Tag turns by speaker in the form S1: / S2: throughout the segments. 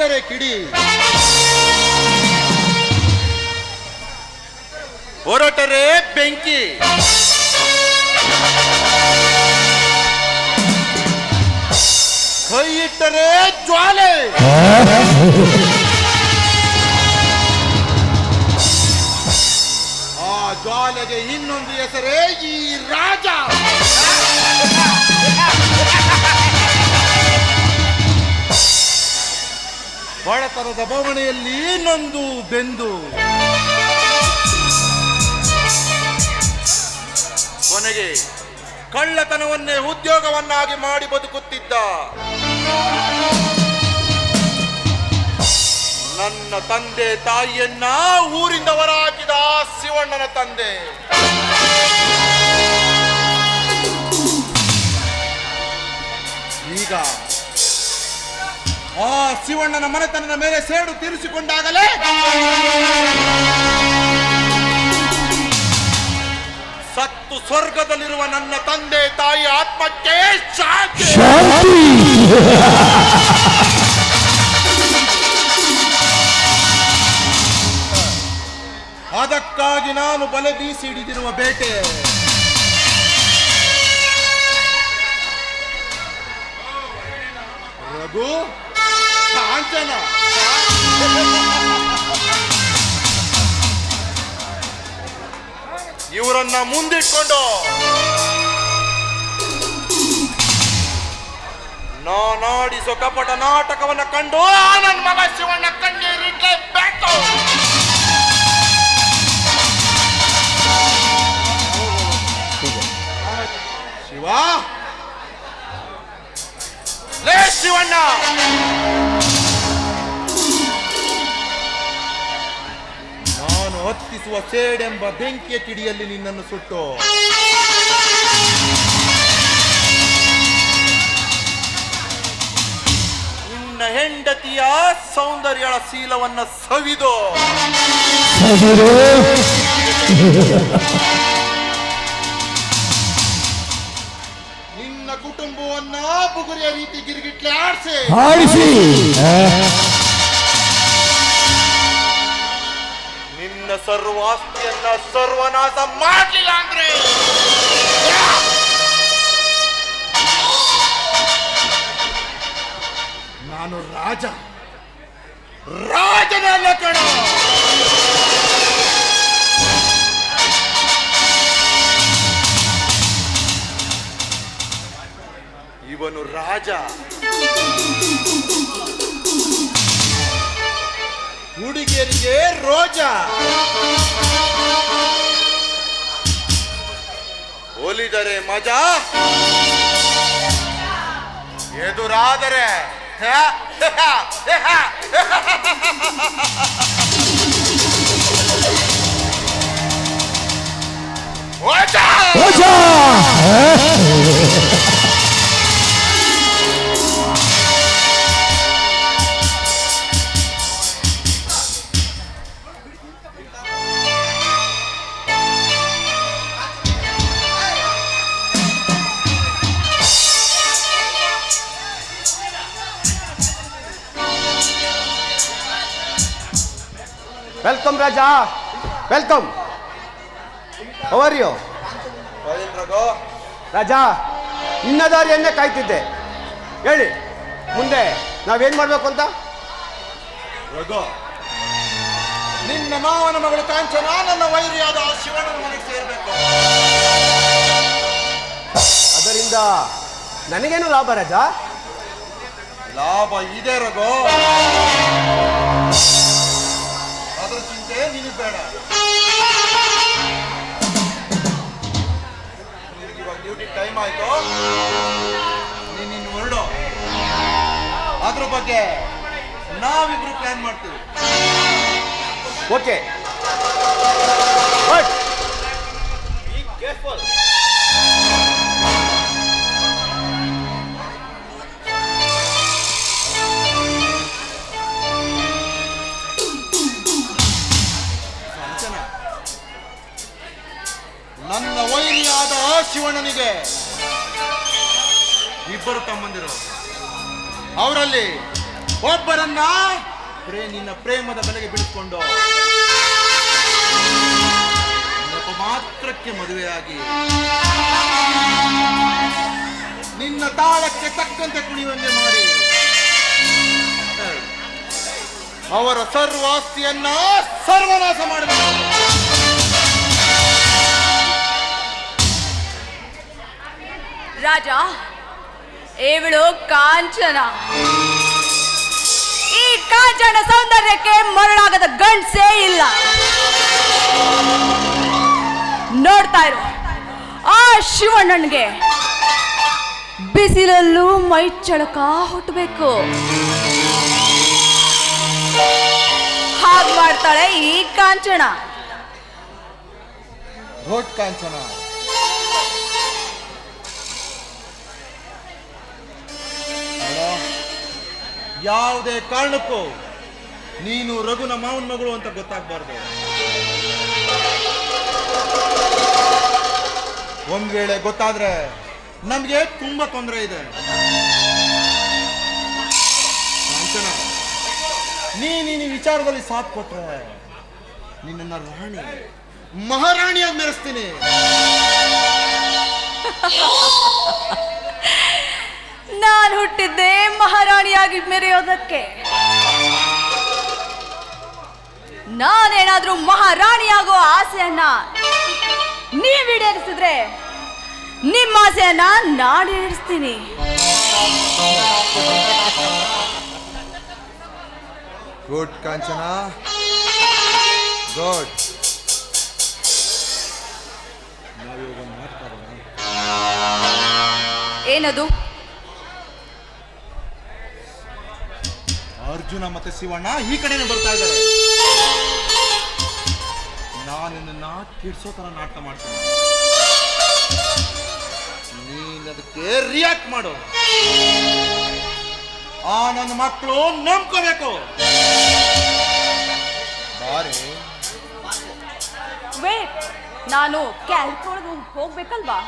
S1: ಹೋಗಿದ್ದರೆ ಕಿಡಿ ಹೊರಟರೆ ಬೆಂಕಿ ಕೈ ಇಟ್ಟರೆ ಜ್ವಾಲೆ ಆ ಜ್ವಾಲೆಗೆ ಇನ್ನೊಂದು ಹೆಸರೇ ಈ ರಾಜ ಬಡತನದ ಬವಣೆಯಲ್ಲಿ ನೊಂದು ಬೆಂದು. ಕೊನೆಗೆ ಕಳ್ಳತನವನ್ನೇ ಉದ್ಯೋಗವನ್ನಾಗಿ ಮಾಡಿ ಬದುಕುತ್ತಿದ್ದ. ನನ್ನ ತಂದೆ ತಾಯಿಯನ್ನ ಊರಿಂದ ಹೊರಹಾಕಿದ ಶಿವಣ್ಣನ ತಂದೆ. ಈಗ ಆ ಶಿವಣ್ಣನ ಮನೆತನದ ಮೇಲೆ ಸೇಡು ತೀರಿಸಿಕೊಂಡಾಗಲೇ ಸತ್ತು ಸ್ವರ್ಗದಲ್ಲಿರುವ ನನ್ನ ತಂದೆ ತಾಯಿ ಆತ್ಮಕ್ಕೆ ಶಾಂತಿ. ಅದಕ್ಕಾಗಿ ನಾನು ಬಲೆ ಬೀಸಿ ಹಿಡಿದಿರುವ ಬೇಟೆ. ರಘು ಕಾಂಚನ ಇವರನ್ನ ಮುಂದಿಟ್ಕೊಂಡು ನಾನಾಡಿಸೋ ಕಪಟ ನಾಟಕವನ್ನ ಕಂಡು ಆ ನನ್ನ ಮಗ ಶಿವಣ್ಣ ಕಣ್ಣೀರಿಡ್ಲೇಬೇಕು ಶಿವ ಲೇ ಶಿವಣ್ಣ ಹತ್ತಿಸುವ ಸೇಡೆಂಬ ಬೆಂಕಿಯ ಕಿಡಿಯಲ್ಲಿ ನಿನ್ನನ್ನು ಸುಟ್ಟು. ನಿನ್ನ ಹೆಂಡತಿಯ ಸೌಂದರ್ಯಳ ಶೀಲವನ್ನ ಸವಿದು. ನಿನ್ನ ಕುಟುಂಬವನ್ನ ಬುಗುರಿಯ ರೀತಿ ಗಿರಿಗಿಟ್ಲೆ ಆಡ್ಸಿ. ನಿನ್ನ ಸರ್ವಾಸ್ತಿಯನ್ನ ಸರ್ವನಾಶ ಮಾಡಲಿಲ್ಲ ಅಂದ್ರೆ ನಾನು ರಾಜ. ರಾಜನ ಕಣ. ಇವನು ರಾಜ. ಹುಡುಗಿಯರಿಗೆ ರೋಜಾ. ಹೋಲಿದರೆ ಮಜಾ. ಎದುರಾದರೆ ಓಜಾ ಹ, ವಜಾ
S2: ವೆಲ್ಕಮ್ ಅವರ್ ಯು
S1: ರಗೋ.
S2: ರಾಜಾ ನಿನ್ನ ದಾರಿಯನ್ನೇ ಕಾಯ್ತಿದ್ದೆ. ಹೇಳಿ ಮುಂದೆ ನಾವೇನ್ ಮಾಡ್ಬೇಕು ಅಂತ?
S1: ರಘು ನಿನ್ನ ಮಾವನ ಮಗಳು ಕಾಂಚನ ನನ್ನ ವೈರಿಯಾದ ಆ ಶಿವಣ್ಣನ ಮನೆಗೆ ಸೇರ್ಬೇಕು.
S2: ಅದರಿಂದ ನನಗೇನು ಲಾಭ ರಾಜಾ?
S1: ಲಾಭ ಇದೆ ರಘು. ನಿನಗೆ ಬೇಡ. ಇವಾಗ ಡ್ಯೂಟಿ ಟೈಮ್ ಆಯ್ತು. ನೀನು ಇನ್ನು ಹೊರಡು. ಅದ್ರ ಬಗ್ಗೆ ನಾವಿಬ್ರು ಪ್ಲಾನ್ ಮಾಡ್ತೀವಿ.
S2: ಓಕೆ
S1: ನನ್ನ ವೈರಿಯಾದ ಆ ಶಿವಣ್ಣನಿಗೆ. ಇಬ್ಬರು ತಮ್ಮಂದಿರು. ಅವರಲ್ಲಿ ಒಬ್ಬರನ್ನ ಪ್ರೇ ನಿನ್ನ ಪ್ರೇಮದ ಬೆಲೆಗೆ ಬಿಡಿಸಿಕೊಂಡು ಮಾತ್ರಕ್ಕೆ ಮದುವೆಯಾಗಿ ನಿನ್ನ ತಾಳಕ್ಕೆ ತಕ್ಕಂತೆ ಕುಣಿಯುವಂತೆ ಮಾಡಿ. ಅವರ ಸರ್ವಾಸ್ತಿಯನ್ನ ಸರ್ವನಾಶ ಮಾಡಬೇಕು
S3: ರಾಜ ಇವಳು ಕಾಂಚನ. ಈ ಕಾಂಚನ ಸೌಂದರ್ಯಕ್ಕೆ ಮರಳಾಗದ ಗಂಡ್ಸೇ ಇಲ್ಲ. ನೋಡ್ತಾ ಇರು, ಆ ಶಿವಣ್ಣನ್ಗೆ ಬಿಸಿಲಲ್ಲೂ ಮೈ ಚಳಕ ಹುಟ್ಟಬೇಕು. ಹಾಗೆ ಮಾಡ್ತಾಳೆ ಈ ಕಾಂಚನ.
S1: ಕಾಂಚನ. ಯಾವುದೇ ಕಾರಣಕ್ಕೂ ನೀನು ರಘುನ ಮಾವನ ಮಗಳು ಅಂತ ಗೊತ್ತಾಗ್ಬಾರ್ದು. ಒಂದ್ ವೇಳೆ ಗೊತ್ತಾದ್ರೆ ನಮ್ಗೆ ತುಂಬಾ ತೊಂದರೆ ಇದೆ. ನೀ ನೀನು ವಿಚಾರದಲ್ಲಿ ಸಾಥ್ ಕೊಟ್ರೆ ನಿನ್ನ ರಾಣಿ ಮಹಾರಾಣಿಯಾಗಿ ಮೆರೆಸ್ತೀನಿ.
S3: ನಾನು ಹುಟ್ಟಿದ್ದೆ ಮಹಾರಾಣಿಯಾಗಿ ಮೆರೆಯೋದಕ್ಕೆ. ನಾನೇನಾದ್ರೂ ಮಹಾರಾಣಿಯಾಗೋ ಆಸೆಯನ್ನ ನೀವ್ ಈಡೇರಿಸಿದ್ರೆ ನಿಮ್ಮ ಆಸೆಯನ್ನ ನಾನು ಈಡೇರಿಸ್ತೀನಿ.
S1: ಗುಡ್ ಕಾಂಚನ ಗುಡ್
S3: ಏನದು?
S1: ಅರ್ಜುನ ಮತ್ತೆ ಶಿವಣ್ಣ ಈ ಕಡೆನೆ ಬರ್ತಾ ಇದ್ದಾರೆ. ನಾನು ನಿನ್ನ ಕಿಡ್ಸೋ ತರ ನಾಟಕ ಮಾಡ್ತೀನಿ. ನೀನ್ ಅದಕ್ಕೆ ರಿಯಾಕ್ಟ್ ಮಾಡು. ಆ ನನ್ನ ಮಕ್ಕಳು ನಂಬ್ಕೋಬೇಕು. ಬಾರಿ.
S3: ವೇಟ್ ನಾನು ಕ್ಯಾಲ್ಕೊಳಗೆ ಹೋಗ್ಬೇಕಲ್ವಾ?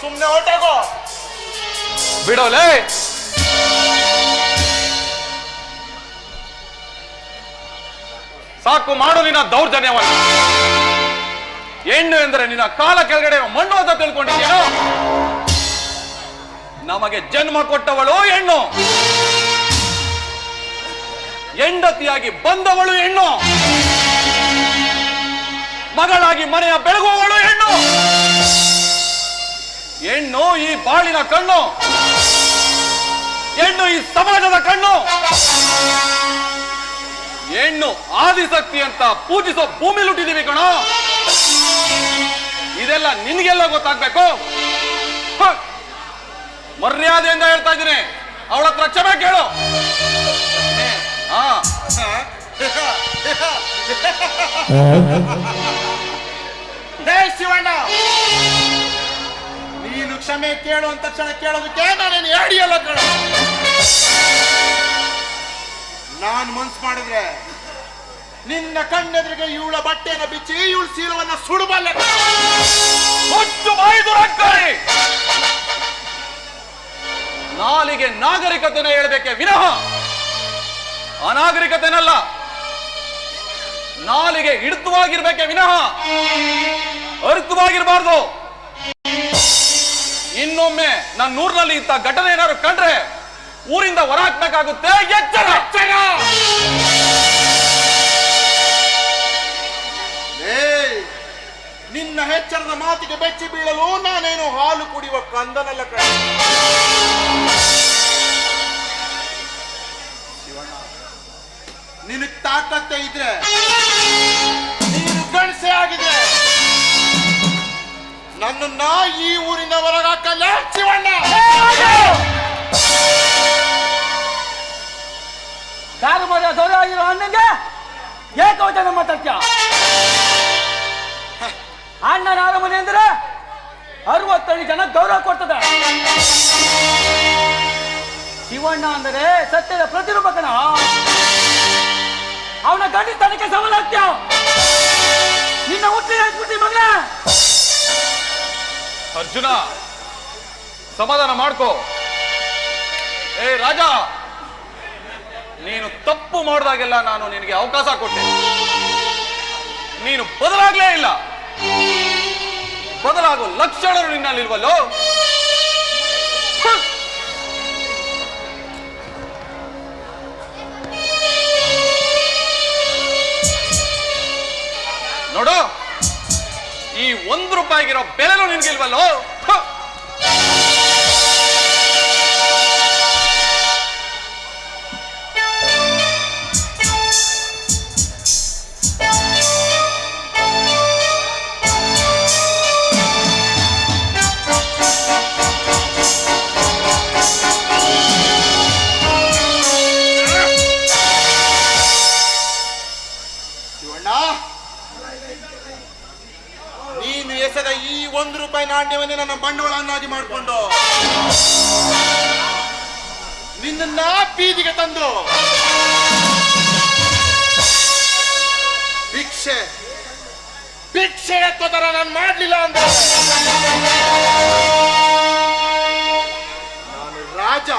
S1: ಸುಮ್ಮನೆ ಹೊಟ್ಟೆಗೋ
S4: ಬಿಡೋಲೇ. ಸಾಕು ಮಾಡು ನಿನ್ನ ದೌರ್ಜನ್ಯವನ್ನ. ಹೆಣ್ಣು ಎಂದರೆ ನಿನ್ನ ಕಾಲ ಕೆಳಗಡೆ ಮಣ್ಣು ಅಂತ ತಿಳ್ಕೊಂಡಿದ್ದೇನೋ ನಮಗೆ ಜನ್ಮ ಕೊಟ್ಟವಳು ಹೆಣ್ಣು? ಹೆಂಡತಿಯಾಗಿ ಬಂದವಳು ಹೆಣ್ಣು? ಮಗಳಾಗಿ ಮನೆಯ ಬೆಳಗುವವಳು ಹೆಣ್ಣು? ಹೆಣ್ಣು ಈ ಬಾಳಿನ ಕಣ್ಣು. ಹೆಣ್ಣು ಈ ಸಮಾಜದ ಕಣ್ಣು. ಹೆಣ್ಣು ಆದಿಶಕ್ತಿ ಅಂತ ಪೂಜಿಸೋ ಭೂಮಿ ಲುಟ್ಟಿದೀವಿ ಕಣ. ಇದೆಲ್ಲ ನಿನ್ಗೆಲ್ಲ ಗೊತ್ತಾಗ್ಬೇಕು! ಮರ್ಯಾದೆಯಿಂದ ಹೇಳ್ತಾ ಇದ್ದೀನಿ. ಅವಳ ಹತ್ರ ಕ್ಷಮೆ ಕೇಳು.
S1: ಶಿವಣ್ಣ. ಕ್ಷಮೆ ಕೇಳು ಅಂತ ತಕ್ಷಣ ಕೇಳೋದಕ್ಕೆ ನಾನೇನು ಹೇಳಿಯಲ್ಲ ಕಣ. ನಾನು ಮನ್ಸು ಮಾಡಿದ್ರೆ ನಿನ್ನ ಕಣ್ಣೆದುರಿಗೆ ಇವಳ ಬಟ್ಟೆನ ಬಿಚ್ಚಿ ಇವಳ ಸೀಲವನ್ನ ಸುಡಬಲ್ಲ
S4: ನಾಲಿಗೆ ನಾಗರಿಕತೆನ ಹೇಳಬೇಕೆ ವಿನಃ. ಅನಾಗರಿಕತೆನಲ್ಲ. ನಾಲಿಗೆ ಹಿಡಿತವಾಗಿರ್ಬೇಕೆ ವಿನಃ. ಅರ್ಥವಾಗಿರ್ಬಾರ್ದು ಇನ್ನೊಮ್ಮೆ ನನ್ನ ಊರಿನಲ್ಲಿ ಇಂಥ ಘಟನೆ ಏನಾದ್ರು ಕಂಡ್ರೆ ಊರಿಂದ ಹೊರ ಹಾಕ್ಬೇಕಾಗುತ್ತೆ ಎಚ್ಚರ!
S1: ನಿನ್ನ ಹೆಚ್ಚರದ ಮಾತಿಗೆ ಬೆಚ್ಚಿ ಬೀಳಲು ನಾನೇನು ಹಾಲು ಕುಡಿಯುವ ಕಂದನಲ್ಲ ಕಣ? ನಿನಗೆ ತಾಕತ್ತೆ ಇದ್ರೆ ನೀನು ಗಣಸೆ ಆಗಿದೆ ನನ್ನನ್ನ ಈ ಊರಿನ ಹೊರಗಾಕಲ್ಲ ಶಿವಣ್ಣ.
S5: ಯಾರು ಮರ ದೊರೆ ಆಗಿರೋ ಅಣ್ಣಂಗೆ ಏಕವಚನ ಮಾತಾಡ್ತೀಯ? ಅಣ್ಣನ ಮನೆ ಅಂದ್ರೆ ಅರವತ್ತೈದು ಜನ ಗೌರವ ಕೊಡ್ತದೆ. ಶಿವಣ್ಣ ಅಂದರೆ ಸತ್ಯದ ಪ್ರತಿರೂಪಕನ. ಅವನ ಗಂಡಿ ಗಂಡಿತನಕ್ಕೆ ಸವಾಲಾಗ್ತೀಯ? ನಿನ್ನ ಹುಟ್ಟಿ ಹಾಕ್ಬಿಟ್ಟಿ ಮಗನ.
S4: ಅರ್ಜುನ, ಸಮಾಧಾನ ಮಾಡ್ಕೋ. ಏ, ರಾಜ, ನೀನು ತಪ್ಪು ಮಾಡಿದಾಗೆಲ್ಲ ನಾನು ನಿನಗೆ ಅವಕಾಶ ಕೊಟ್ಟೆ. ನೀನು ಬದಲಾಗ್ಲೇ ಇಲ್ಲ. ಬದಲಾಗೋ ಲಕ್ಷಣರು ನಿನ್ನಲ್ಲಿಲ್ವಲ್ಲೋ? ನೋಡೋ ನೋಡು. ಈ ಒಂದು ರೂಪಾಯಿಗಿರೋ ಬೆಲೆನೂ ನಿನ್ಗಿಲ್ವಲ್ಲೋ?
S1: ಬೀದಿಗೆ ತಂದು. ಭಿಕ್ಷೆ. ಭಿಕ್ಷೆ ಎತ್ತೋ ನಾನು ಮಾಡಲಿಲ್ಲ ಅಂದ್ರೆ. ನಾನು ರಾಜ.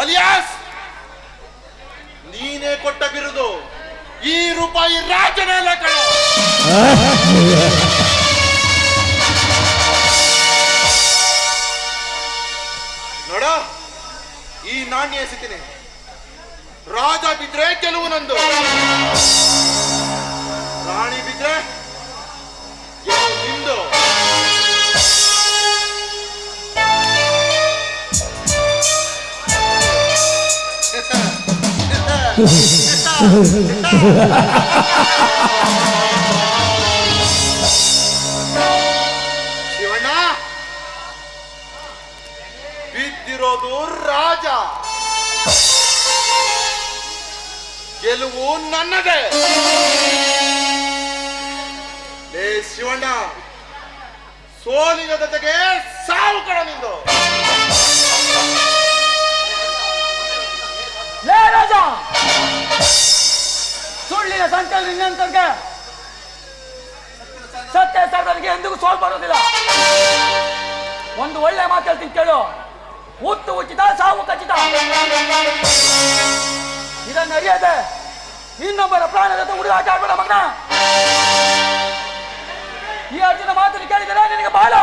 S1: ಅಲಿಯಾಸ್! ನೀನೇ ಕೊಟ್ಟ ಬಿರುದು. ಈ ರೂಪಾಯಿ ರಾಜನೇ ಕಣ. ನೋಡ. ಈ ನಾಣ್ಯ ಎಸಿತೀನಿ. ರಾಜ ಬಿದ್ರೆ ಕೆಲವು ನಂದು. ರಾಣಿ ಬಿದ್ರೆ ನಿಂದು. ಶಿವಣ್ಣ ಬಿದ್ದಿರೋದು ರಾಜ. ಗೆಲುವು ನನ್ನದೇ. ಲೇ ಶಿವಣ್ಣ ಸೋಲಿನ ಜೊತೆಗೆ ಸಾವು ಕಣ ನಿಂದು.
S5: ಲೇ ರಾಜ, ಸುಳ್ಳಿನ ಸಂಕಲ್ಪ ನಿನ್ನಂತರ್ಗೆ ಸತ್ಯ ಸರ್ವರಿಗೆ ಎಂದಿಗೂ ಸೋಲ್ ಬರೋದಿಲ್ಲ ಒಂದು ಒಳ್ಳೆ ಮಾತು ಹೇಳ್ತೀನಿ ಕೇಳು. ಹುಟ್ಟು ಉಚಿತ ಸಾವು ಖಚಿತ ಇದನ್ನರಿಯದೆ ಇನ್ನೊಬ್ಬರ ಪ್ರಾಣದ ಹುಡುಗಾಟ ಆಗ್ಬೇಡ ಮಗನ. ಈ ಅರ್ಜುನ ಮಾತನ್ನು ಕೇಳಿದರೆ ನಿನಗೆ ಬಾಳು.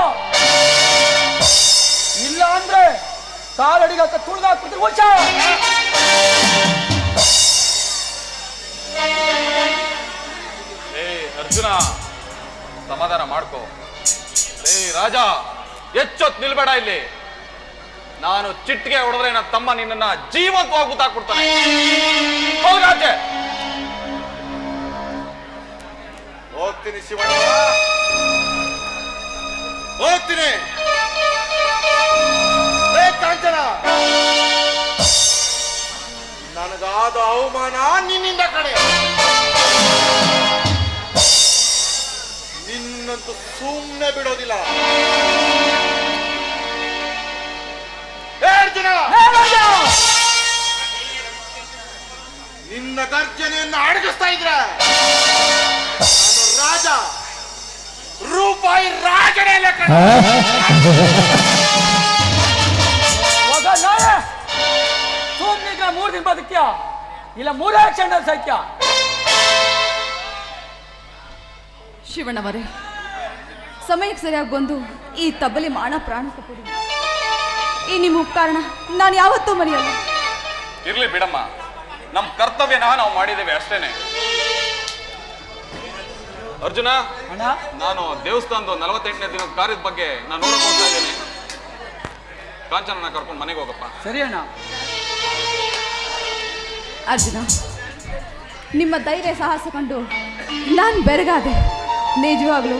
S5: ಇಲ್ಲ ಅಂದ್ರೆ ಕಾಲಡಿಗ ತುಳಿದಾಕ್ಬಿಟ್ಟು ಹುಚ್ಚ
S4: ಏ ಅರ್ಜುನ, ಸಮಾಧಾನ ಮಾಡ್ಕೋ. ಏ ರಾಜ ಹೆಚ್ಚೊತ್ತು ನಿಲ್ಬೇಡ ಇಲ್ಲಿ. ನಾನು ಚಿಟ್ಟಿಗೆ ಹೊಡೆದ್ರೆ ನನ್ನ ತಮ್ಮ ನಿನ್ನನ್ನ ಜೀವಂತವಾಗಿ ಗೊತ್ತಾಗ್ಬಿಡ್ತಾನೆ ಹೋಗಾಚೆ
S1: ಹೋಗ್ತೀನಿ ಶಿವಣ್ಣ. ಹೋಗ್ತೀನಿ. ಕಾಂಚನ. ನನಗಾದ ಅವಮಾನ ನಿನ್ನಿಂದ ಕಡೆ. ನಿನ್ನಂತೂ ಸುಮ್ಮನೆ ಬಿಡೋದಿಲ್ಲ.
S5: ರಾಜ
S1: ನಿನ್ನ ಗರ್ಜನೆಯನ್ನು ಅಡಗಿಸ್ತಾ ಇದ್ರ ನಾನು ರಾಜ ರೂಪಾಯಿ ರಾಜನೇ ಲೆಕ್ಕ.
S5: ಮೂರು ದಿನ ಬದುಕ್ಯ? ಇಲ್ಲ ಮೂರೇ ಕ್ಷಣ ಸತ್ಯ
S3: ಶಿವಣ್ಣವರೇ ಸಮಯಕ್ಕೆ ಸರಿಯಾಗಿ ಬಂದು ಈ ತಬ್ಬಲಿ ಮಾಣ ಪ್ರಾಣ ಕೊಡಿ ಈ ನಿಮ್ಮ ಕಾರಣ ನಾನು ಯಾವತ್ತೂ ಮರೆಯಲ್ಲ.
S4: ಇರ್ಲಿ ಬಿಡಮ್ಮ. ನಮ್ಮ ಕರ್ತವ್ಯನ ನಾವು ಮಾಡಿದ್ದೇವೆ ಅಷ್ಟೇನೆ. ಅರ್ಜುನ
S5: ಅಣ್ಣ?
S4: ನಾನು ದೇವಸ್ಥಾನದ ನಲವತ್ತೆಂಟನೇ ದಿನದ ಕಾರ್ಯದ ಬಗ್ಗೆ ನಾನು ನೋಡಕ್ ಹೋಗ್ತಾ ಇದ್ದೇನೆ. ಕರ್ಕೊಂಡು ಮನೆಗೆ ಹೋಗಪ್ಪ.
S5: ಸರಿ ಅಣ್ಣ.
S3: ಅರ್ಜುನ ನಿಮ್ಮ ಧೈರ್ಯ ಸಾಹಸ ಕಂಡು ನಾನು ಬೆರಗಾದೆ. ನಿಜವಾಗ್ಲು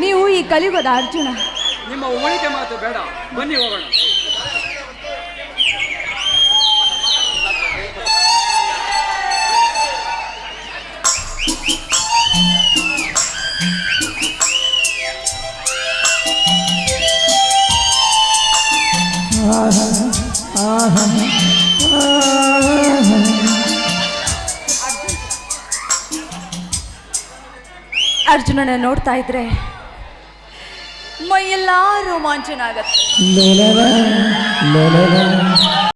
S3: ನೀವು ಈ ಕಲಿಯುಗದ ಅರ್ಜುನ.
S5: ನಿಮ್ಮ ಉಳಿಕೆ ಮಾತು ಬೇಡ. ಬನ್ನಿ ಹೋಗೋಣ.
S3: ಅರ್ಜುನನ ನೋಡ್ತಾ ಇದ್ರೆ ಮೈಯೆಲ್ಲ ರೋಮಾಂಚನ ಆಗತ್ತೆ.